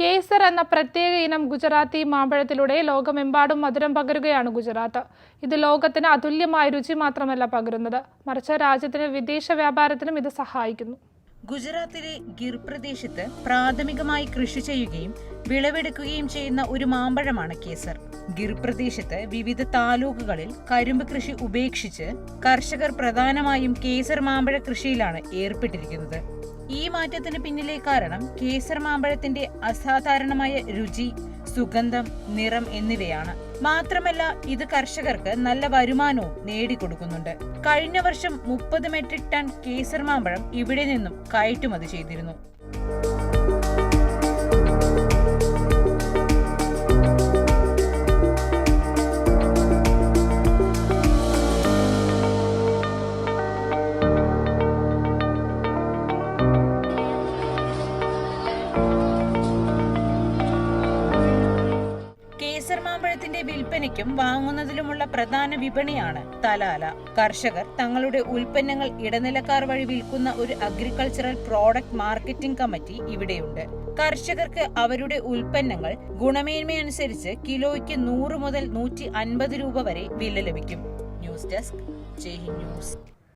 കേസർ എന്ന പ്രത്യേക ഇനം ഗുജറാത്തി മാമ്പഴത്തിലൂടെ ലോകമെമ്പാടും മധുരം പകരുകയാണ് ഗുജറാത്ത്. ഇത് ലോകത്തിന് അതുല്യമായ രുചി മാത്രമല്ല പകരുന്നത്. മറിച്ച് രാജ്യത്തിന് വിദേശ വ്യാപാരത്തിനും ഇത് സഹായിക്കുന്നു. ഗുജറാത്തിലെ ഗിർ പ്രദേശത്ത് പ്രാഥമികമായി കൃഷി ചെയ്യുകയും വിളവെടുക്കുകയും ചെയ്യുന്ന ഒരു മാമ്പഴമാണ് കേസർ. ഗിർ പ്രദേശത്ത് വിവിധ താലൂക്കുകളിൽ കരിമ്പ് കൃഷി ഉപേക്ഷിച്ച് കർഷകർ പ്രധാനമായും കേസർ മാമ്പഴ കൃഷിയിലാണ് ഏർപ്പെട്ടിരിക്കുന്നത്. ഈ മാറ്റത്തിന് പിന്നിലെ കാരണം കേസർ മാമ്പഴത്തിന്റെ അസാധാരണമായ രുചി സുഗന്ധം നിറം എന്നിവയാണ്. മാത്രമല്ല ഇത് കർഷകർക്ക് നല്ല വരുമാനവും നേടിക്കൊടുക്കുന്നുണ്ട്. കഴിഞ്ഞ വർഷം മുപ്പത് മെട്രിക് ടൺ കേസർ മാമ്പഴം ഇവിടെ നിന്നും കയറ്റുമതി ചെയ്തിരുന്നു. മാമ്പഴത്തിന്റെ വിൽപ്പനയ്ക്കും വാങ്ങുന്നതിലുമുള്ള പ്രധാന വിപണിയാണ് തലാല. കർഷകർ തങ്ങളുടെ ഉൽപ്പന്നങ്ങൾ ഇടനിലക്കാർ വഴി വിൽക്കുന്ന ഒരു അഗ്രികൾച്ചറൽ പ്രോഡക്റ്റ് മാർക്കറ്റിംഗ് കമ്മിറ്റി ഇവിടെയുണ്ട്. കർഷകർക്ക് അവരുടെ ഉൽപ്പന്നങ്ങൾ ഗുണമേന്മയനുസരിച്ച് കിലോയ്ക്ക് നൂറ് മുതൽ നൂറ്റി അൻപത് രൂപ വരെ വില ലഭിക്കും. News desk Jai news.